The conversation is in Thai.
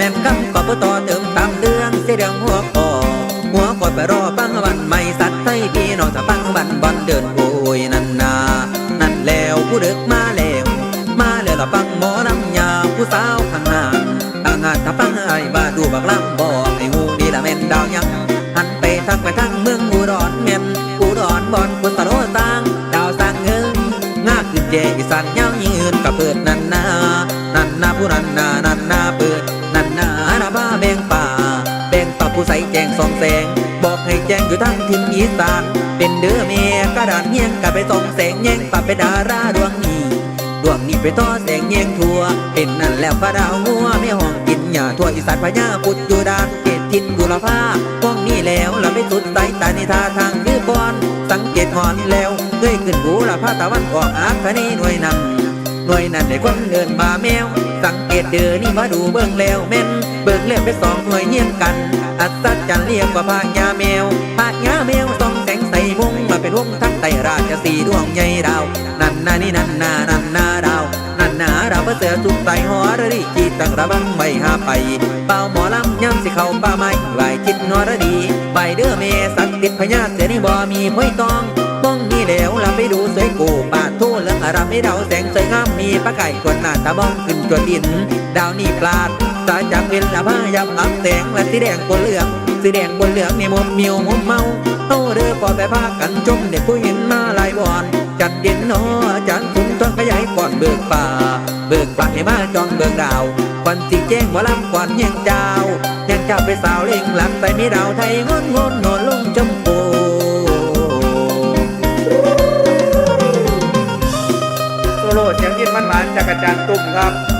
ม่นคำก็บ่ต่อเติมตามเรื่องเสียเรื่องหัวคอหัวคอยไปรอฟังวันใหม่สัตว์ไทยพี่น้องจะฟังวันบอลเดินโอยนั่นนานั่นแล้วผู้ดึกมาแล้วมาแล้วละฟังหมอลำยาผู้สาวข้างหน้าต่างหากถ้าฟังไอ้บ้าดูบักลำบอกไอ้หูนี่ละแม่นดาวยังหันไปทางไปทางเมืองอุดรแม่นอุดรบอนกุศโเจอีสานยาวยืนกับเปิดนันนานันนาผู้นันนานันนาเปิดนันนานาบ้าแบ่งป่าแบ่งป่าผู้ใสแจงสองแสง บอกให้แจงอยู่ทั้งทิมอีสาน เป็นเด้อเมียกระดานเฮียงกับไปส่องแสงแย่งป่าไปดาราดวงนี้ดวงนี้ไปต่อแสงแยงทั่ว เป็นนั่นแล้วก็ดาวงัวไม่ห้องกินหญ้าทั่วอีสานพญาปุดอยู่ดานเกตทินบุรพาห้องนี้แล้วเราไม่สุดสายตาในท่าทางคือบอนสังเกตหอนแล้ว เคยขึ้นหูละพาตะวันออกอาคเนหน่วยนั้นหน่วยนั้นได้คนเดินมาแมว สังเกตเดือนี่มาดูเบิ่งแล้วแม่นเบิ่งแล้วไปสองหน่วยเยี่ยมกัน อัศจรรย์เรียกว่าพญาแมวพญาแมวส่องแสงใส่วงมาเป็นวงทั้งไตราชสีดวงใหญ่ดาว นั่นนานี่นั่นนานั่นนาดาวนั่นนาดาวเสือสุกใส่หอระดิกีตังระบังไม่หาไป เป่าหมอลำย่ำสิเข้าป่าไม้ไหวคิดนอระดีใบเด้อเมสักติดพญาเสือนี่บ่มีพ้อยตอง มองนี่แล้วเราไปดูสวยกูปาดทูเลืองอารามให้ดาแสงสวยงามมีปลาไก่กวหน้าตาบ้องขึ้นจวนดิน ดาวนี่ปลาดตาจากเวลาพายำอับแสงและสีแดงบนเหลืองสีแดงบนเหลืองนี่มมมิวมมเมาโตเด้อปอแต่พากันจมเด็กผู้เห็นมาลายบอนจัดเย็นนอจันทุนต้นขยายก่อนเบิกป่า เบิกป่าให้มาจองเบิกดาวควันสีแจ้งว่าลำก่อนยังเจ้ายังเจ้าไปสาวเล่งหลังใส่มีดาวไทยงนงนนอนล โลดเสียงยินมันหวานจากอาจารย์ตุ้มครับ